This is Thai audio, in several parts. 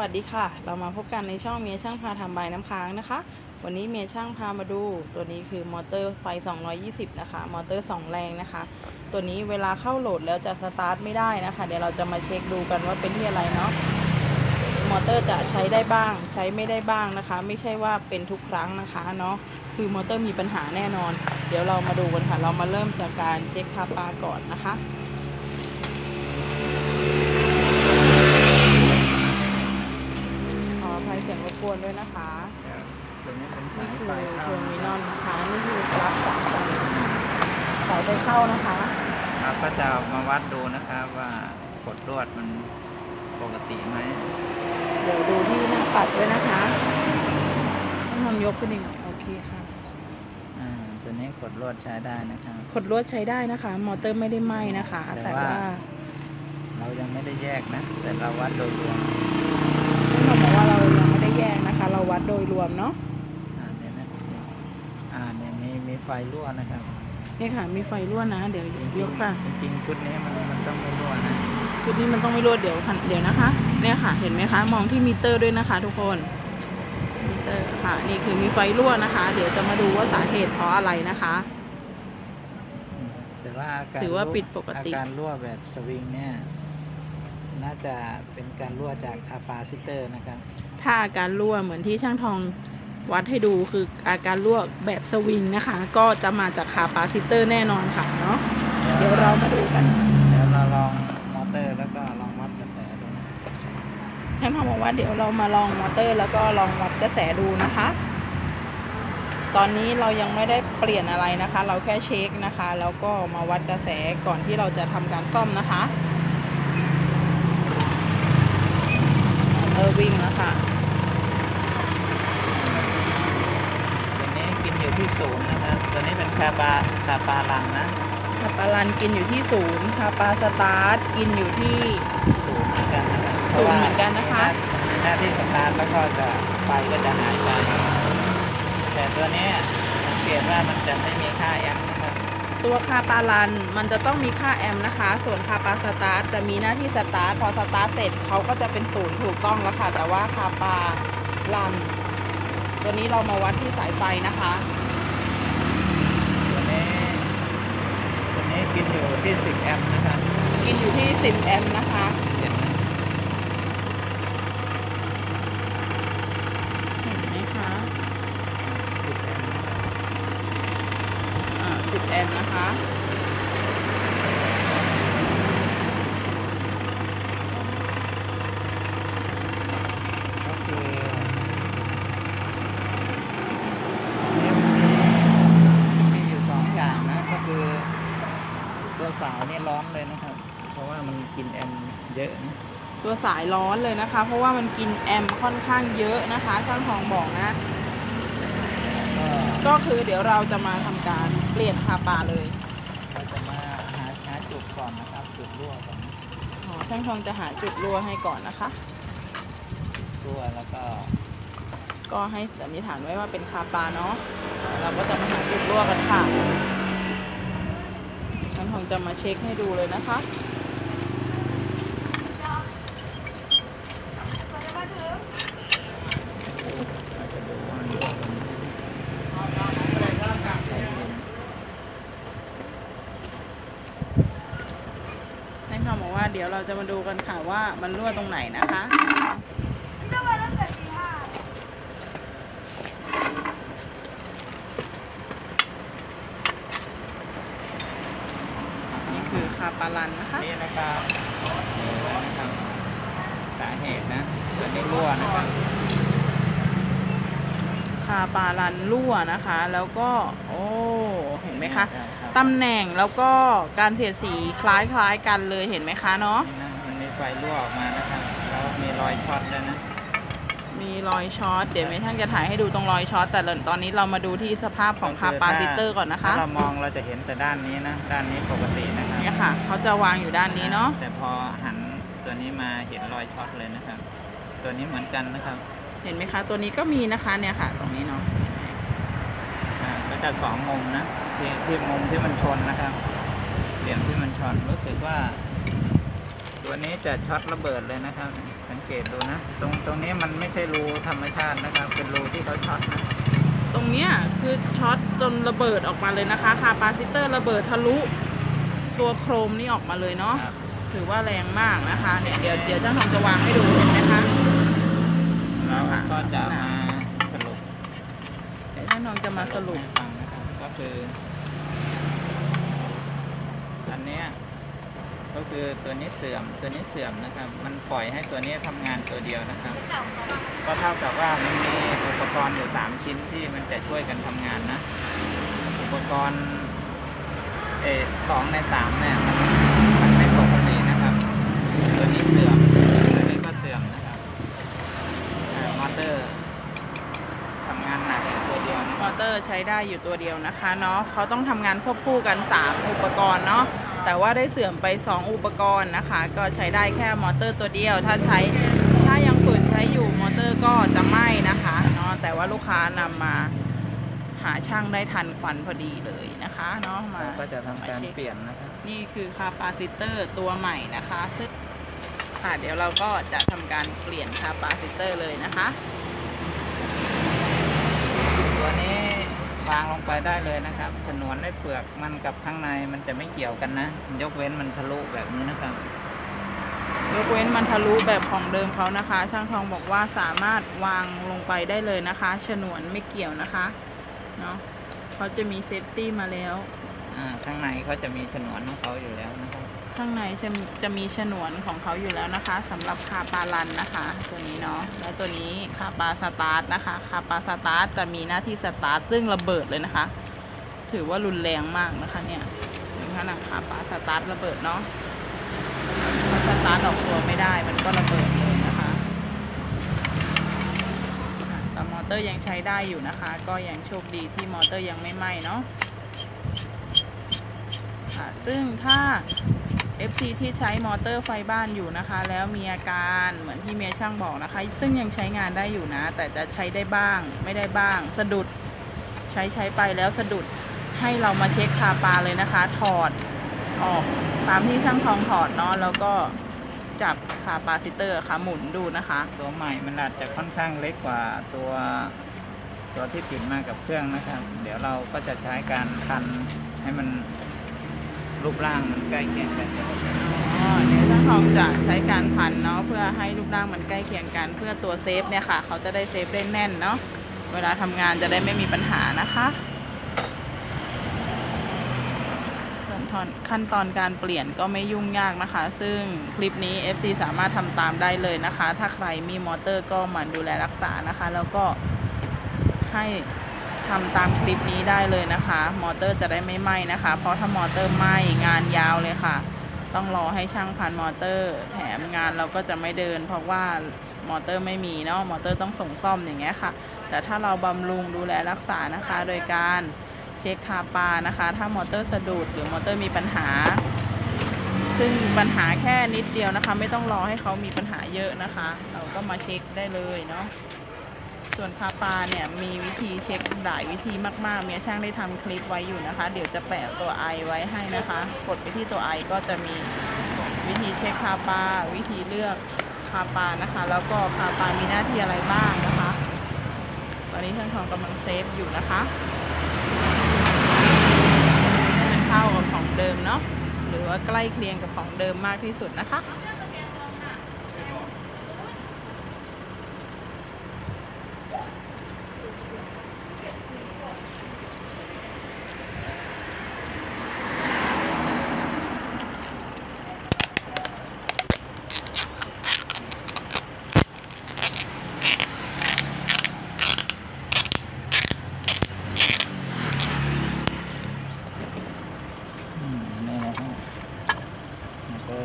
วัสดีค่ะ เรามาพบกันในช่องเมียช่างพาทำใบน้ำค้างนะคะ วันนี้เมียช่างพามาดู ตัวนี้คือมอเตอร์ไฟ 220 นะคะ มอเตอร์ 2 แรงนะคะ ตัวนี้เวลาเข้าโหลดแล้วจะสตาร์ทไม่ได้นะคะ เดี๋ยวเราจะมาเช็คดูกันว่าเป็นที่อะไรเนาะ มอเตอร์จะใช้ได้บ้าง ใช้ไม่ได้บ้างนะคะ ไม่ใช่ว่าเป็นทุกครั้งนะคะเนาะ คือมอเตอร์มีปัญหาแน่นอน เดี๋ยวเรามาดูกันค่ะ เรามาเริ่มจากการเช็คคาปาก่อนนะคะ ขออภัยเสียงรบ กวนด้วยนะคะตัวนี้เป็นสานี่ยคือไฟเทเข้าอร์มินอลนะคะนี่คือปลั๊กสายไฟสายไฟเข้านะคะเราก็จะมาวัดดูนะครับว่ากดลวดมันปกติไหมเดี๋ยวดูที่หน้าปัดด้วยนะคะต้องทำยกขึ้นอีกหน่อยโอเคค่ะอ่าตัวนี้กดลวดใช้ได้นะครับขดลวดใช้ได้นะคะ มอเตอร์ไม่ได้ไหม้นะคะ แต่แต่ว่าว่า เรายังไม่ได้แยกนะ แต่เราวัดโดยรวมต้องบอกว่าเรายังไม่ได้ แยกนะคะ เราวัดโดยรวมเนาะอ่าเนี่ยนะอ่าเนี่ยมีมีไฟรั่วนะครับนี่ค่ะ มีไฟรั่วนะ เดี๋ยวยกค่ะ จริงๆชุดนี้มันมันต้องไม่รั่วนะชุดนี้มันต้องไม่รั่วเดี๋ยวค่ะเดี๋ยวนะคะ เนี่ยค่ะ เห็นไหมคะ มองที่มิเตอร์ด้วยนะคะ ทุกคนมิเตอร์ค่ะ นี่คือมีไฟรั่วนะคะ เดี๋ยวจะมาดูว่าสาเหตุเพราะอะไรนะคะ อืมแต่ว่าอาการถือว่ารั่ผิดปกติ อาการรั่วแบบสวิงเนี่ย น่าจะเป็นการรั่วจากคาปาซิเตอร์นะครับ ถ้าอาการรั่วเหมือนที่ช่างทองวัดให้ดูคืออาการรั่วแบบสวิงนะคะ ก็จะมาจากคาปาซิเตอร์แน่นอนค่ะเนาะเดี๋ยวเรามาดูกันเดี๋ยวเราลองมอเตอร์แล้วก็ลองวัดกระแสดูนะช่างทองบอกว่าเดี๋ยวเรามาลองมอเตอร์แล้วก็ลองวัดกระแสดูนะคะ ตอนนี้เรายังไม่ได้เปลี่ยนอะไรนะคะ เราแค่เช็คนะคะ แล้วก็มาวัดกระแสก่อนที่เราจะทำการซ่อมนะคะมอเตอร์วิ่งแล้วค่ะ ตัวนี้กินอยู่ที่ ศูนย์นะครับตัวนี้เป็นคาบาคาปาลังนะคาปาลันกินอยู่ที่ศูนย์คาปาสตาร์ทกินอยู่ที่ศูนย์เหมือนกันนะครับศูนย์เหมือนกันนะคะมีหน้าที่สตาร์ทแล้วก็จะไฟก็จะหายไปแต่ตัวนี้สังเกตว่ามันจะไม่มีค่าแอมป์นะครับตัวคาปาลันมันจะต้องมีค่าแอมป์นะคะ ส่วนคาปาสตาร์ทจะมีหน้าที่สตาร์ทพอสตาร์ทเสร็จเขาก็จะเป็นศูนย์ถูกต้องแล้วค่ะ แต่ว่าคาปาลัน ตัวนี้เรามาวัดที่สายไฟนะคะ ตัวนี้ตัวนี้ กินอยู่ที่10แอมป์นะครับกินอยู่ที่ 10 แอมป์นะคะเห็นไหมเห็นไหมคะ 10 แอมป์อ่า 10 แอมป์นะคะ ก็คือนี่มันมีมีอยู่สองอย่างนะ ก็คือ ตัวสายนี่ร้อนเลยนะครับ เพราะว่ามันกินแอมป์เยอะนะ ตัว สายร้อนเลยนะคะ เพราะว่ามันกินแอมป์ค่อนข้างเยอะนะคะช่างทองบอกนะ ก็ก็คือเดี๋ยวเราจะมาทำการเปลี่ยนคาปาเลยเราจะมาหาหาจุดก่อนนะครับจุดรั่วก่อนอ๋อช่างทองจะหาจุดรั่วให้ก่อนนะคะรั่วแล้วก็ ก็ให้สันนิษฐานไว้ว่าเป็นคาปาเนาะเราก็จะมาหาจุดรั่วกันค่ะช่างทองจะมาเช็คให้ดูเลยนะคะ เราจะดูว่ารั่วตรงไหน ช่างทองบอกว่า เดี๋ยวเราจะมาดูกันค่ะว่ามันรั่วตรงไหนนะคะนี่คือคาปาลันนะคะนี่นะครับนี่เลยนะครับสาเหตุนะตัวนี้รั่วนะครับคาปาลันรั่วนะคะ แล้วก็ โอ้ เห็นไหมคะใช่รับ ตำแหน่งแล้วก็การเสียดสีคล้ายคล้ายๆกันเลยเห็นไหมคะเนาะนี่นะมันมีไฟรั่วออกมานะครับแล้วมีรอยช็อตด้วยนะมีรอยช็อตเดี๋ยวเมท่านจะถ่ายให้ดูตรงรอยช็อตแต่ตอนนี้เรามาดูที่สภาพของคาปาซิเตอร์ก่อนนะคะ ถ้าเรามองเราจะเห็นแต่ด้านนี้นะด้านนี้ปกตินะครับเนี่ยค่ะเขาจะวางอยู่ด้านนี้เนาะแต่พอหันตัวนี้มาเห็นรอยช็อตเลยนะครับ ตัวนี้เหมือนกันนะครับเห็นไหมคะ ตัวนี้ก็มีนะคะเนี่ยค่ะ ตรงนี้เนาะอ่าก็จะสองมุมนะ ที่ที่มุมที่มันชนนะครับ เหลี่ยมที่มันชนรู้สึกว่า ตัวนี้จะช็อตระเบิดเลยนะครับ สังเกตดูนะ ตรงตรงนี้มันไม่ใช่รูธรรมชาตินะครับ เป็นรูที่เขาช็อตนะตรงเนี้ยคือช็อตจนระเบิดออกมาเลยนะคะคาปาซิเตอร์ระเบิดทะลุ ตัวโครมนี่ออกมาเลยเนาะครับถือว่าแรงมากนะคะเนี่ยเดี๋ยวเดี๋ยวช่างทองจะวางให้ดูเห็นไหมคะเราก็จะมาสรุปเดี๋ยวช่างทองจะมาสรุปให้ฟังนะ คืออันเนี้ยก็คือตัวนี้เสื่อมตัวนี้เสื่อมนะครับ มันปล่อยให้ตัวนี้ทำงานตัวเดียวนะครับ ก็เท่ากับว่ามันมีอุปกรณ์อยู่สามชิ้นที่มันจะช่วยกันทำงานนะ อุปกรณ์เอสองในสามเนี่ยมันไม่ปกตินะครับ ตัวนี้เสื่อมตัวนี้ก็เสื่อมนะครับมอเตอร์ทำงานหนักอยู่ตัวเดียวนะ ม ค อรับเตอร์ใช้ได้อยู่ตัวเดียวนะคะเนาะเขาต้องทำงานควบคู่กัน 3 อุปกรณ์เนาะแต่ว่าได้เสื่อมไป 2 อุปกรณ์นะคะ ก็ใช้ได้แค่มอเตอร์ตัวเดียว ถ้าใช้ถ้ายังฝืนใช้อยู่มอเตอร์ก็จะไหม้นะคะเนาะแต่ว่าลูกค้านำมาหาช่างได้ทันควันพอดีเลยนะคะเนาะมาเราก็จะทำการมช็คเปลี่ยนนะครับนี่คือคาปาซิเตอร์ตัวใหม่นะคะซึ่งค่ะเดี๋ยวเราก็จะทำการเปลี่ยนคาปาซิเตอร์เลยนะคะ ตัวนี้วางลงไปได้เลยนะครับฉนวนด้วยเปลือกมันกับข้างในมันจะไม่เกี่ยวกันนะ ยกเว้นมันทะลุแบบนี้นะครับยกเว้นมันทะลุแบบของเดิมเขานะคะ ช่างทองบอกว่าสามารถวางลงไปได้เลยนะคะฉนวนไม่เกี่ยวนะคะเนาะเขาจะมีเซฟตี้มาแล้วอ่าข้างในเขาจะมีฉนวนของเขาอยู่แล้วนะครับ ข้างในจะจะมีฉนวนของเขาอยู่แล้วนะคะสำหรับคาปาลันนะคะ ตัวนี้เนาะแล้วตัวนี้คาปาสตาร์ทนะคะคาปาสตาร์ทจะมีหน้าที่สตาร์ทซึ่งระเบิดเลยนะคะ ถือว่ารุนแรงมากนะคะเนี่ยถึงขนาดคาปาสตาร์ทระเบิดเนาะถ้าสตาร์ทออกตัวไม่ได้มันก็ระเบิดเลยนะคะอะแต่มอเตอร์ยังใช้ได้อยู่นะคะ ก็ยังโชคดีที่มอเตอร์ยังไม่ไหม้เนาะค่ะซึ่งถ้า FC ที่ใช้มอเตอร์ไฟบ้านอยู่นะคะ แล้วมีอาการเหมือนที่เมียช่างบอกนะคะ ซึ่งยังใช้งานได้อยู่นะ แต่จะใช้ได้บ้างไม่ได้บ้าง สะดุดใช้ใช้ไปแล้วสะดุดให้เรามาเช็คคาปาเลยนะคะ ถอดออกตามที่ช่างทองถอดเนาะแล้วก็จับคาปาซิเตอร์ค่ะหมุนดูนะคะ ตัวใหม่มันอาจจะค่อนข้างเล็กกว่าตัวตัวที่ติดมากับเครื่องนะครับ เดี๋ยวเราก็จะใช้การพันให้มัน รูปร่างมันใกล้เคียงกันอ๋อเดี๋ยวช่างทองจะใช้การพันเนาะเพื่อให้รูปร่างมันใกล้เคียงกัน เพื่อตัวเซฟเนี่ยค่ะ เขาจะได้เซฟได้แน่นเนาะเวลาทำงานจะได้ไม่มีปัญหานะคะส่วนขั้นตอนการเปลี่ยนก็ไม่ยุ่งยากนะคะ ซึ่งคลิปนี้ FC สามารถทำตามได้เลยนะคะ ถ้าใครมีมอเตอร์ก็หมันดูแลรักษานะคะ แล้วก็ให้ ทำตามคลิปนี้ได้เลยนะคะ มอเตอร์จะได้ไม่ไหม้นะคะ เพราะถ้ามอเตอร์ไหม้งานยาวเลยค่ะ ต้องรอให้ช่างพันมอเตอร์ แถมงานเราก็จะไม่เดิน เพราะว่ามอเตอร์ไม่มีเนาะมอเตอร์ต้องส่งซ่อมอย่างเงี้ยค่ะ แต่ถ้าเราบำรุงดูแลรักษานะคะ โดยการเช็คคาปานะคะ ถ้ามอเตอร์สะดุดหรือมอเตอร์มีปัญหา ซึ่งปัญหาแค่นิดเดียวนะคะ ไม่ต้องรอให้เขามีปัญหาเยอะนะคะ เราก็มาเช็คได้เลยเนาะ ส่วนคาปาเนี่ยมีวิธีเช็คหลายวิธีมากๆ เมียช่างได้ทำคลิปไว้อยู่นะคะ เดี๋ยวจะแปะตัวไอไว้ให้นะคะ กดไปที่ตัวไอก็จะมีวิธีเช็คคาปาวิธีเลือกคาปานะคะ แล้วก็คาปามีหน้าที่อะไรบ้างนะคะ ตอนนี้ช่างทองกำลังเซฟอยู่นะคะให้มันเท่ากับของเดิมเนาะหรือว่าใกล้เคียงกับของเดิมมากที่สุดนะคะ อืมนี่นะครับแล้วก็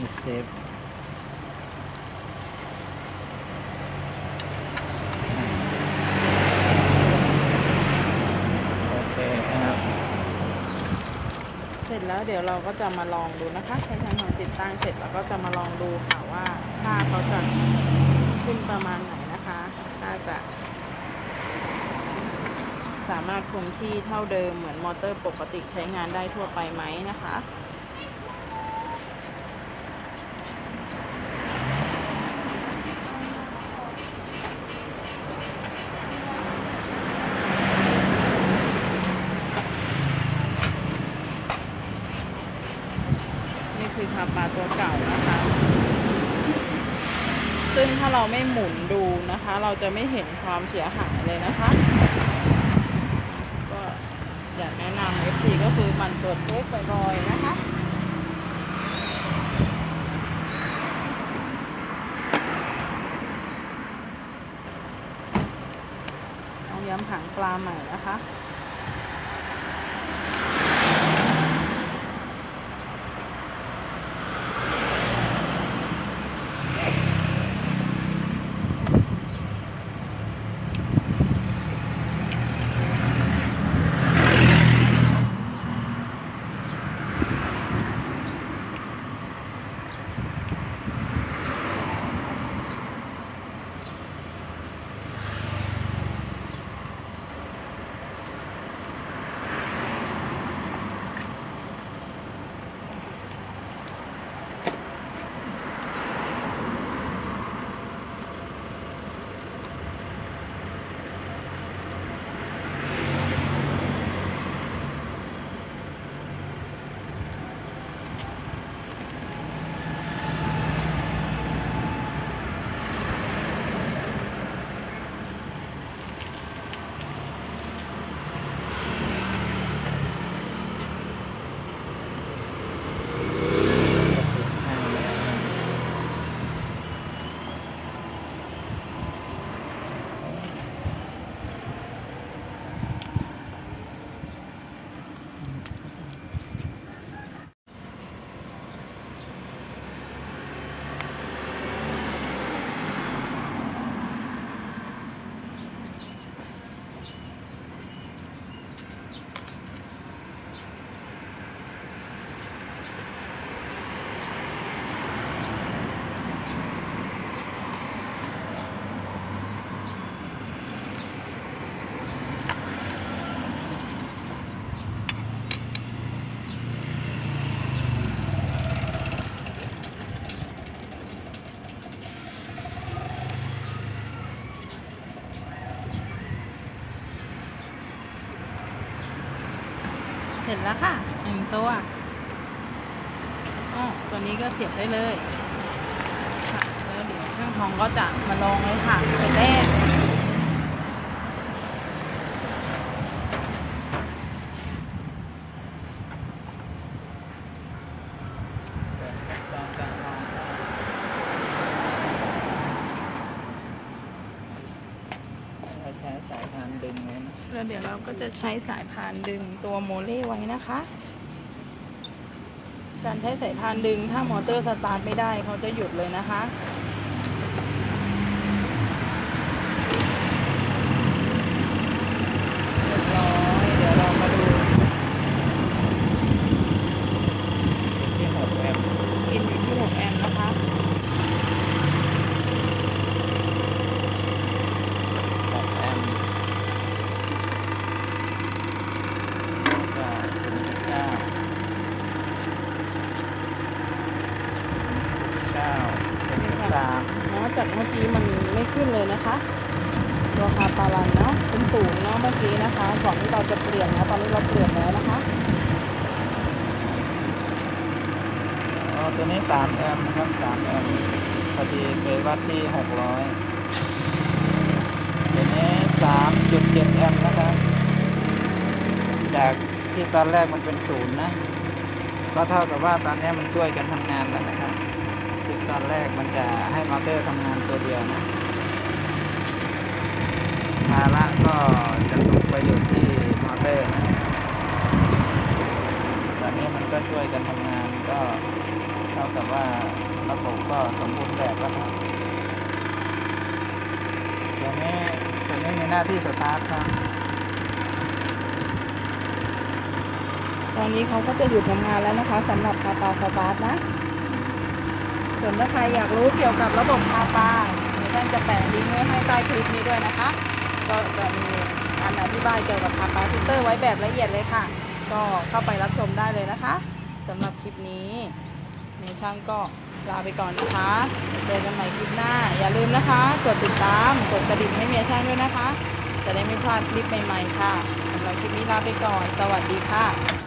มี เซฟโอเคนะครับเสร็จแล้วเดี๋ยวเราก็จะมาลองดูนะคะใช้ทางทางติดตั้งเสร็จเราก็จะมาลองดูค่ะว่าค่าเขาจะขึ้นประมาณไหนนะคะน่าจะ สามารถคงที่เท่าเดิมเหมือนมอเตอร์ปกติใช้งานได้ทั่วไปไหมนะคะ คือคาปาตัวเก่านะคะ ซึ่งถ้า เราไม่หมุนดูนะคะ เราจะไม่เห็นความเสียหายเลยนะคะ ก็อยากแนะนำ FC ก็คือมันตรวจเช็คบ่อยๆนะคะเอาย้ำหางปลาใหม่นะคะ เห็นแล้วค่ะหนึ่งตัวอ๋อตัวนี้ก็เสียบได้เลยค่ะแล้วเดี๋ยวช่างทองก็จะมาลองเลยค่ะเป็นแรก เราใช้สายพานดึงไว้นะ แล้วเดี๋ยวเรา ก็จะใช้สายพานดึงตัวโมเล่ไว้นะคะ การใช้สายพานดึงถ้ามอเตอร์สตาร์ทไม่ได้เขาจะหยุดเลยนะคะ เรียบร้อย เดี๋ยวเรามาดู ที่หกแอมป์ กินอยู่ที่6แอมป์นะคะ หกแอมป์แล้วก็ศูนย์จุดเก้าเก้าศูนย์จุดสาม เนาะ จากเมื่อกี้มันไม่ขึ้นเลยนะคะตัวคาปาลันเนาะเป็นศูนย์เนาะเมื่อกี้นะคะก่อนที่เราจะเปลี่ยนนะตอนนี้เราเปลี่ยนแล้วนะคะอ๋อตัวนี้สามแอมป์นะครับสามแอมป์พอดีเคยวัดที่หกร้อยตัวนี้สามจุดเจ็ดแอมป์นะครับจากที่ตอนแรกมันเป็นศูนย์นะก็เท่ากับว่าตอนนี้มันช่วยกันทำงานแล้วนะครับ อนแรกมันจะให้มอเตอร์ทำงานตัวเดียวนะภาระก็จะตกไปอยู่ที่มอเตอร์นะตอนนี้มันก็ช่วยกันทำงานก็เท่ากับว่าระบบก็สมบูรณ์แบบแล้วครับตัวนี้ตัวนี้มีหน้าที่สตาร์ทครับตอนนี้เขาก็จะหยุดทำงานแล้วนะคะสำหรับคาปาสตาร์ทนะ ส่วนถ้าใครอยากรู้เกี่ยวกับระบบคาปาเดี๋ยวท่านจะแปะลิงก์ไว้ให้ใต้คลิปนี้ด้วยนะคะ ก็จะมีการอธิบายเกี่ยวกับคาปาฟิลเตอร์ไว้แบบละเอียดเลยค่ะ ก็เข้าไปรับชมได้เลยนะคะสำหรับคลิปนี้เมช่างก็ลาไปก่อนนะคะเจอกันใหม่คลิปหน้า อย่าลืมนะคะ กดติดตาม กดกระดิ่งให้เมียช่างด้วยนะคะ จะได้ไม่พลาดคลิปใหม่ๆค่ะสำหรับคลิปนี้ลาไปก่อน สวัสดีค่ะ